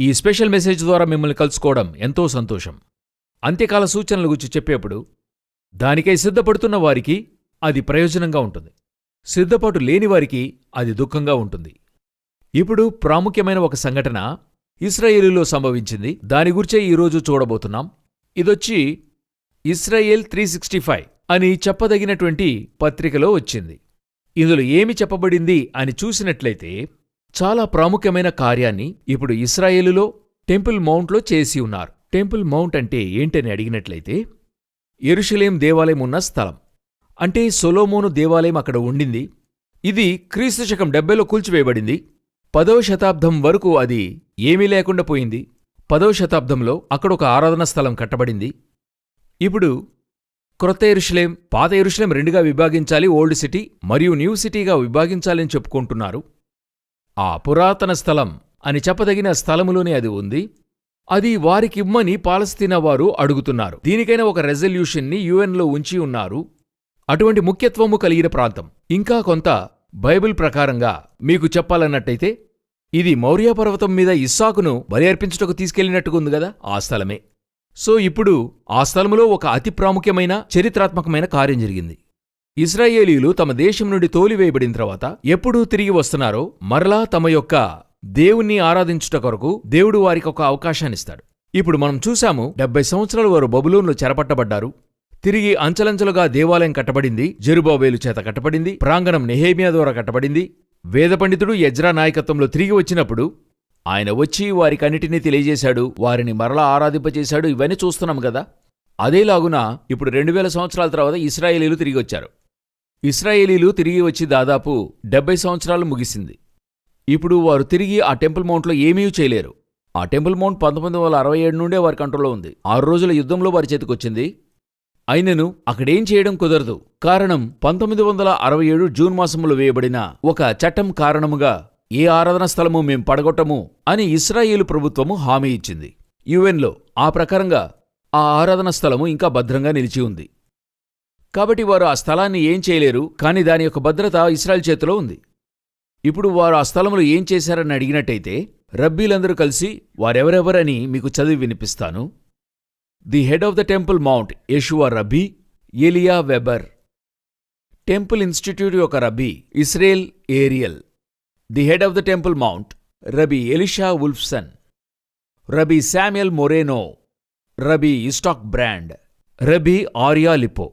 ఈ special message ద్వారా మిమ్మల్ని కలుసుకోవడం ఎంతో సంతోషం. అంత్యకాల సూచనల గురించి చెప్పేప్పుడు దానికై సిద్ధపడుతున్న వారికి అది ప్రయోజనంగా ఉంటుంది. సిద్ధపాటు లేని వారికి అది దుఃఖంగా ఉంటుంది. ఇప్పుడు ప్రాముఖ్యమైన ఒక సంఘటన ఇస్రాయేలులో సంభవించింది. దాని గురించే ఈరోజు చూడబోతున్నాం. ఇదొచ్చి ఇస్రాయేల్ త్రీ సిక్స్టీ ఫైవ్ అని చెప్పదగినటువంటి పత్రికలో వచ్చింది. ఇందులో ఏమి చెప్పబడింది అని చూసినట్లయితే చాలా ప్రాముఖ్యమైన కార్యాన్ని ఇప్పుడు ఇస్రాయేలులో టెంపుల్ మౌంట్లో చేసి ఉన్నారు. టెంపుల్ మౌంట్ అంటే ఏంటని అడిగినట్లయితే ఎరుషలేం దేవాలయం ఉన్న స్థలం. అంటే సొలోమోను దేవాలయం అక్కడ ఉండింది. ఇది క్రీస్తు శకం డెబ్బైలో కూల్చివేయబడింది. పదవ శతాబ్దం వరకు అది ఏమీ లేకుండా పోయింది. పదవ శతాబ్దంలో అక్కడ ఒక ఆరాధనా స్థలం కట్టబడింది. ఇప్పుడు క్రొత్త ఎరుషలేం పాత ఎరుషలేం రెండుగా విభాగించాలి ఓల్డ్ సిటీ మరియు న్యూ సిటీగా విభాగించాలని చెప్పుకుంటున్నారు. ఆ పురాతన స్థలం అని చెప్పదగిన స్థలములోనే అది ఉంది. అది వారికిమ్మని పాలస్తీనా వారు అడుగుతున్నారు. దీనికైనా ఒక రెజల్యూషన్ని యుఎన్లో ఉంచి ఉన్నారు. అటువంటి ముఖ్యత్వము కలిగిన ప్రాంతం. ఇంకా కొంత బైబిల్ ప్రకారంగా మీకు చెప్పాలన్నట్టయితే ఇది మౌర్య పర్వతం మీద ఇస్సాకును బలి అర్పించుటకు తీసుకెళ్ళినట్టుగా ఉంది కదా ఆ స్థలమే. సో ఇప్పుడు ఆ స్థలములో ఒక అతి ప్రాముఖ్యమైన చరిత్రాత్మకమైన కార్యం జరిగింది. ఇస్రాయేలీలు తమ దేశం నుండి తోలివేయబడిన తర్వాత ఎప్పుడు తిరిగి వస్తున్నారో మరలా తమ యొక్క దేవుణ్ణి ఆరాధించుట కొరకు దేవుడు వారికి ఒక అవకాశాన్నిస్తాడు ఇప్పుడు మనం చూశాము డెబ్బై సంవత్సరాలు వారు బబులోన్లో చెరపట్టబడ్డారు. తిరిగి అంచలంచలుగా దేవాలయం కట్టబడింది జెరుబాబేలు చేత కట్టబడింది ప్రాంగణం నెహేమియా ద్వారా కట్టబడింది. వేద పండితుడు యజ్రా నాయకత్వంలో తిరిగి వచ్చినప్పుడు ఆయన వచ్చి వారికన్నిటినీ తెలియజేశాడు వారిని మరలా ఆరాధింపజేశాడు ఇవన్నీ చూస్తున్నాం కదా. అదేలాగున ఇప్పుడు రెండు వేల సంవత్సరాల తర్వాత ఇస్రాయేలీలు తిరిగి వచ్చారు. ఇస్రాయేలీలు తిరిగి వచ్చి దాదాపు డెబ్బై సంవత్సరాలు ముగిసింది. ఇప్పుడు వారు తిరిగి ఆ టెంపుల్ మౌంట్లో ఏమీ చేయలేరు. ఆ టెంపుల్ మౌంట్ పంతొమ్మిది వందల అరవై ఏడు నుండే వారి కంట్రోల్లో ఉంది. ఆరు రోజుల యుద్ధంలో వారి చేతికొచ్చింది అయినను అక్కడేం చేయడం కుదరదు. కారణం పంతొమ్మిది వందల అరవై ఏడు జూన్ మాసంలో వేయబడిన ఒక చట్టం కారణముగా ఏ ఆరాధన స్థలము మేం పడగొట్టము అని ఇస్రాయేలు ప్రభుత్వము హామీ ఇచ్చింది. యుఎన్లో ఆ ప్రకారంగా ఆ ఆరాధన స్థలము ఇంకా భద్రంగా నిలిచి ఉంది. కాబట్టి వారు ఆ స్థలాన్ని ఏం చేయలేరు కానీ దాని యొక్క భద్రత ఇస్రాయల్ చేతిలో ఉంది. ఇప్పుడు వారు ఆ స్థలంలో ఏం చేశారని అడిగినట్టయితే రబ్బీలందరూ కలిసి వారెవరెవరని మీకు చదివి వినిపిస్తాను. The head of the temple mount Yeshua rabbi Elia Weber. Temple institute యొక్క rabbi Israel Ariel. The head of the temple mount rabbi Elisha Wolfson. Rabbi Samuel Moreno. Rabbi ఇస్టాక్ Brand. Rabbi Arya Lipo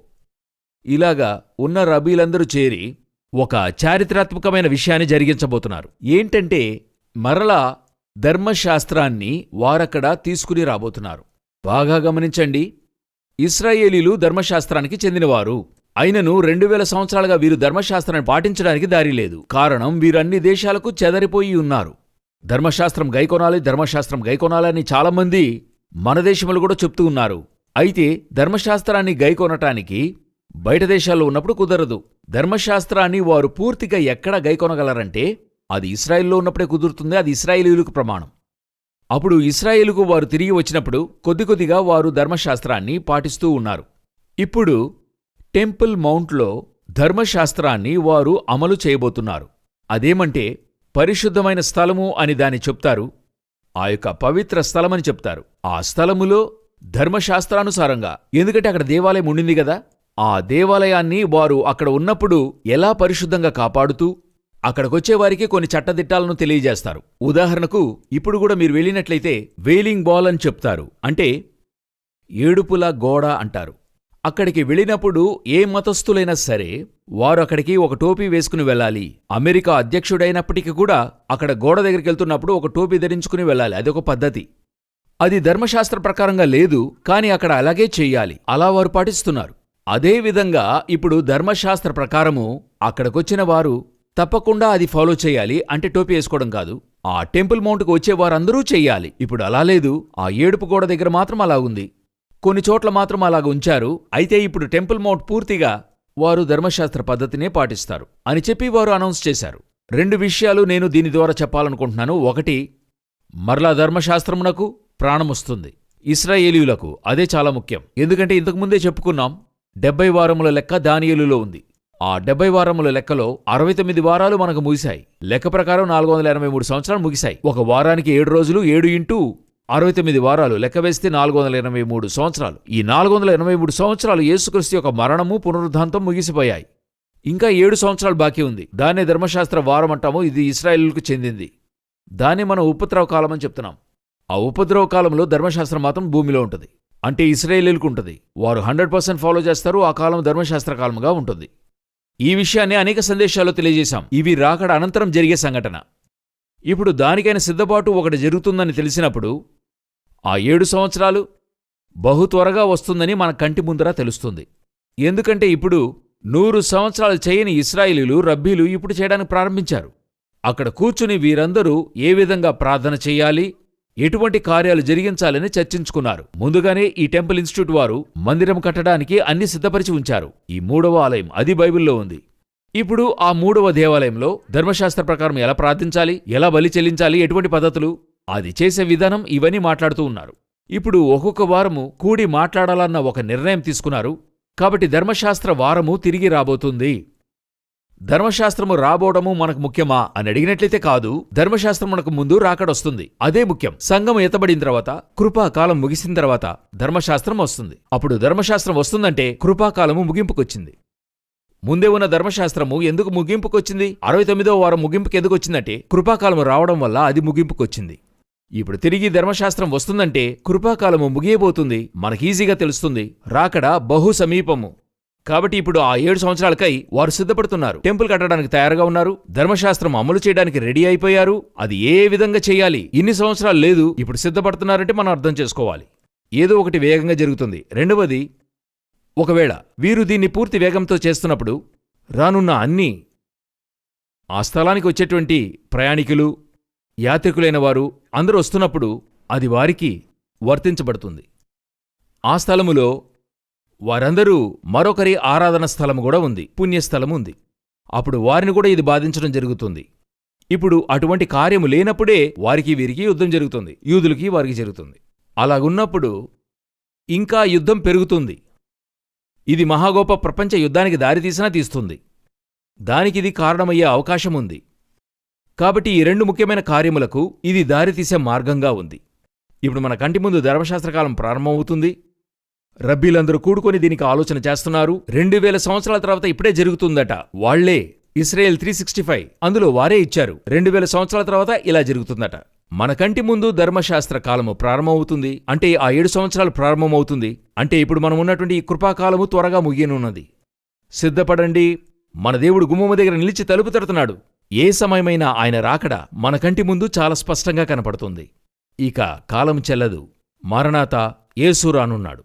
ఇలాగా ఉన్న రబీలందరూ చేరి ఒక చారిత్రాత్మకమైన విషయాన్ని జరిగించబోతున్నారు. ఏంటంటే మరలా ధర్మశాస్త్రాన్ని వారక్కడ తీసుకుని రాబోతున్నారు. బాగా గమనించండి. ఇస్రాయేలీలు ధర్మశాస్త్రానికి చెందినవారు. అయినను రెండు వేల సంవత్సరాలుగా వీరు ధర్మశాస్త్రాన్ని పాటించడానికి దారి లేదు. కారణం వీరన్ని దేశాలకు చెదరిపోయి ఉన్నారు. ధర్మశాస్త్రం గైకొనాలి ధర్మశాస్త్రం గైకొనాలని చాలామంది మన దేశంలో కూడా చెప్తూ ఉన్నారు. అయితే ధర్మశాస్త్రాన్ని గైకొనటానికి బయట దేశాల్లో ఉన్నప్పుడు కుదరదు. ధర్మశాస్త్రాన్ని వారు పూర్తిగా ఎక్కడ గైకొనగలరంటే అది ఇస్రాయిల్లో ఉన్నప్పుడే కుదురుతుంది అది ఇస్రాయేలీలకు ప్రమాణం. అప్పుడు ఇస్రాయేలుకు వారు తిరిగి వచ్చినప్పుడు కొద్ది కొద్దిగా వారు ధర్మశాస్త్రాన్ని పాటిస్తూ ఉన్నారు. ఇప్పుడు టెంపుల్ మౌంట్లో ధర్మశాస్త్రాన్ని వారు అమలు చేయబోతున్నారు. అదేమంటే పరిశుద్ధమైన స్థలము అని దాన్ని చెప్తారు. ఆ యొక్క పవిత్ర స్థలమని చెప్తారు. ఆ స్థలములో ధర్మశాస్త్రానుసారంగా. ఎందుకంటే అక్కడ దేవాలయం ఉండింది కదా? ఆ దేవాలయాన్ని వారు అక్కడ ఉన్నప్పుడు ఎలా పరిశుద్ధంగా కాపాడుతూ అక్కడికొచ్చేవారికి కొన్ని చట్టదిట్టాలను తెలియజేస్తారు. ఉదాహరణకు ఇప్పుడు కూడా మీరు వెళ్ళినట్లయితే వేలింగ్ బాల్ అని చెప్తారు. అంటే ఏడుపుల గోడ అంటారు. అక్కడికి వెళ్ళినప్పుడు ఏ మతస్థులైనా సరే వారు అక్కడికి ఒక టోపీ వేసుకుని వెళ్ళాలి. అమెరికా అధ్యక్షుడైనప్పటికీ కూడా అక్కడ గోడ దగ్గరికి వెళ్తున్నప్పుడు ఒక టోపీ ధరించుకుని వెళ్ళాలి. అదొక పద్ధతి. అది ధర్మశాస్త్ర ప్రకారంగా లేదు కానీ అక్కడ అలాగే చెయ్యాలి అలా వారు పాటిస్తున్నారు. అదేవిధంగా ఇప్పుడు ధర్మశాస్త్ర ప్రకారము అక్కడికొచ్చిన వారు తప్పకుండా అది ఫాలో చేయాలి అంటే టోపీ వేసుకోవడం కాదు. ఆ టెంపుల్ మౌంట్కు వచ్చేవారందరూ చెయ్యాలి ఇప్పుడు అలా లేదు. ఆ ఏడుపు గోడ దగ్గర మాత్రం అలా ఉంది. కొన్ని చోట్ల మాత్రం అలాగ ఉంచారు. అయితే ఇప్పుడు టెంపుల్ మౌంట్ పూర్తిగా వారు ధర్మశాస్త్ర పద్ధతినే పాటిస్తారు అని చెప్పి వారు అనౌన్స్ చేశారు. రెండు విషయాలు నేను దీని ద్వారా చెప్పాలనుకుంటున్నాను. ఒకటి మరలా ధర్మశాస్త్రమునకు ప్రాణమొస్తుంది ఇస్రాయేలీయులకు అదే చాలా ముఖ్యం. ఎందుకంటే ఇంతకుముందే చెప్పుకున్నాం డెబ్బై వారముల లెక్క దానియలులో ఉంది. ఆ డెబ్బై వారముల లెక్కలో అరవై తొమ్మిది వారాలు మనకు ముగిశాయి. లెక్క ప్రకారం నాలుగు వందల ఎనభై మూడు సంవత్సరాలు ముగిశాయి. ఒక వారానికి ఏడు రోజులు ఏడు ఇంటూ అరవై తొమ్మిది వారాలు లెక్క వేస్తే నాలుగు వందల ఎనభై మూడు సంవత్సరాలు. ఈ నాలుగు వందల ఎనభై మూడు సంవత్సరాలు యేసుక్రీస్తు యొక్క మరణము పునరుద్ధాంతం ముగిసిపోయాయి. ఇంకా ఏడు సంవత్సరాలు బాకీ ఉంది. దాన్నే ధర్మశాస్త్ర వారం అంటాము. ఇది ఇస్రాయేలుకు చెందింది. దాన్ని మనం ఉపద్రవ కాలం అని చెప్తున్నాం. ఆ ఉపద్రవ కాలంలో ధర్మశాస్త్రం మాత్రం భూమిలో ఉంటుంది. అంటే ఇస్రాయేలీలకు ఉంటుంది. వారు హండ్రెడ్ పర్సెంట్ ఫాలో చేస్తారు ఆ కాలం ధర్మశాస్త్ర కాలంగా ఉంటుంది. ఈ విషయాన్ని అనేక సందేశాల్లో తెలియజేశాం. ఇవి రాకడ అనంతరం జరిగే సంఘటన. ఇప్పుడు దానికైన సిద్ధపాటు ఒకటి జరుగుతుందని తెలిసినప్పుడు ఆ ఏడు సంవత్సరాలు బహు త్వరగా వస్తుందని మన కంటి ముందర తెలుస్తుంది. ఎందుకంటే ఇప్పుడు నూరు సంవత్సరాలు చేయని ఇస్రాయిలీలు రబ్బీలు ఇప్పుడు చేయడానికి ప్రారంభించారు. అక్కడ కూర్చుని వీరందరూ ఏ విధంగా ప్రార్థన చేయాలి ఎటువంటి కార్యాలు జరిగించాలని చర్చించుకున్నారు. ముందుగానే ఈ టెంపుల్ ఇన్స్టిట్యూట్ వారు మందిరం కట్టడానికి అన్ని సిద్ధపరిచి ఉంచారు. ఈ మూడవ ఆలయం అది బైబిల్లో ఉంది. ఇప్పుడు ఆ మూడవ దేవాలయంలో ధర్మశాస్త్ర ప్రకారం ఎలా ప్రార్థించాలి ఎలా బలి చెల్లించాలి ఎటువంటి పద్ధతులు అది చేసే విధానం ఇవన్నీ మాట్లాడుతూ ఉన్నారు. ఇప్పుడు ఒక్కొక్క వారము కూడి మాట్లాడాలన్న ఒక నిర్ణయం తీసుకున్నారు. కాబట్టి ధర్మశాస్త్ర వారము తిరిగి రాబోతుంది. ధర్మశాస్త్రము రాబోవడము మనకు ముఖ్యమా అని అడిగినట్లయితే కాదు ధర్మశాస్త్రం మనకు ముందు రాకడొస్తుంది అదే ముఖ్యం. సంఘం ఎత్తబడిన తర్వాత కృపాకాలం ముగిసిన తర్వాత ధర్మశాస్త్రం వస్తుంది. అప్పుడు ధర్మశాస్త్రం వస్తుందంటే కృపాకాలము ముగింపుకొచ్చింది. ముందే ఉన్న ధర్మశాస్త్రము ఎందుకు ముగింపుకొచ్చింది? అరవై తొమ్మిదో వారం ముగింపుకి ఎందుకు వచ్చిందంటే కృపాకాలము రావడం వల్ల అది ముగింపుకొచ్చింది. ఇప్పుడు తిరిగి ధర్మశాస్త్రం వస్తుందంటే కృపాకాలము ముగియబోతుంది మనకీజీగా ఈజీగా తెలుస్తుంది. రాకడ బహు సమీపము. కాబట్టి ఇప్పుడు ఆ ఏడు సంవత్సరాలకై వారు సిద్ధపడుతున్నారు. టెంపుల్ కట్టడానికి తయారుగా ఉన్నారు. ధర్మశాస్త్రం అమలు చేయడానికి రెడీ అయిపోయారు. అది ఏ విధంగా చేయాలి? ఇన్ని సంవత్సరాలు లేదు. ఇప్పుడు సిద్ధపడుతున్నారంటే మనం అర్థం చేసుకోవాలి. ఏదో ఒకటి వేగంగా జరుగుతుంది. రెండవది ఒకవేళ వీరు దీన్ని పూర్తి వేగంతో చేస్తున్నప్పుడు రానున్న అన్ని ఆ స్థలానికి వచ్చేటువంటి ప్రయాణికులు యాత్రికులైన వారు అందరూ వస్తున్నప్పుడు అది వారికి వర్తించబడుతుంది. ఆ స్థలములో వారందరూ మరొకరి ఆరాధన స్థలము కూడా ఉంది పుణ్యస్థలము ఉంది. అప్పుడు వారిని కూడా ఇది బాధించడం జరుగుతుంది. ఇప్పుడు అటువంటి కార్యము లేనప్పుడే వారికి వీరికి యుద్ధం జరుగుతుంది యూదులకి వారికి జరుగుతుంది. అలాగున్నప్పుడు ఇంకా యుద్ధం పెరుగుతుంది. ఇది మహాగోప ప్రపంచ యుద్ధానికి దారితీసినా తీస్తుంది. దానికిది కారణమయ్యే అవకాశం ఉంది. కాబట్టి ఈ రెండు ముఖ్యమైన కార్యములకు ఇది దారితీసే మార్గంగా ఉంది. ఇప్పుడు మన కంటి ముందు ధర్మశాస్త్రకాలం ప్రారంభమవుతుంది. రబ్బీలందరూ కూడుకొని దీనికి ఆలోచన చేస్తున్నారు. రెండు వేల సంవత్సరాల తర్వాత ఇప్పుడే జరుగుతుందట. వాళ్ళే ఇస్రాయెల్ త్రీ సిక్స్టీ ఫైవ్. అందులో వారే ఇచ్చారు. రెండు వేల సంవత్సరాల తర్వాత ఇలా జరుగుతుందట. మన కంటి ముందు ధర్మశాస్త్ర కాలము ప్రారంభమవుతుంది. అంటే ఆ ఏడు సంవత్సరాలు ప్రారంభమవుతుంది. అంటే ఇప్పుడు మనం ఉన్నటువంటి ఈ కృపాకాలము త్వరగా ముగియనున్నది. సిద్ధపడండి. మన దేవుడు గుమ్మము దగ్గర నిలిచి తలుపు తడుతున్నాడు. ఏ సమయమైనా ఆయన రాకడ మన కంటి ముందు చాలా స్పష్టంగా కనపడుతుంది. ఇక కాలం చెల్లదు. మరణాత ఏసు రానున్నాడు.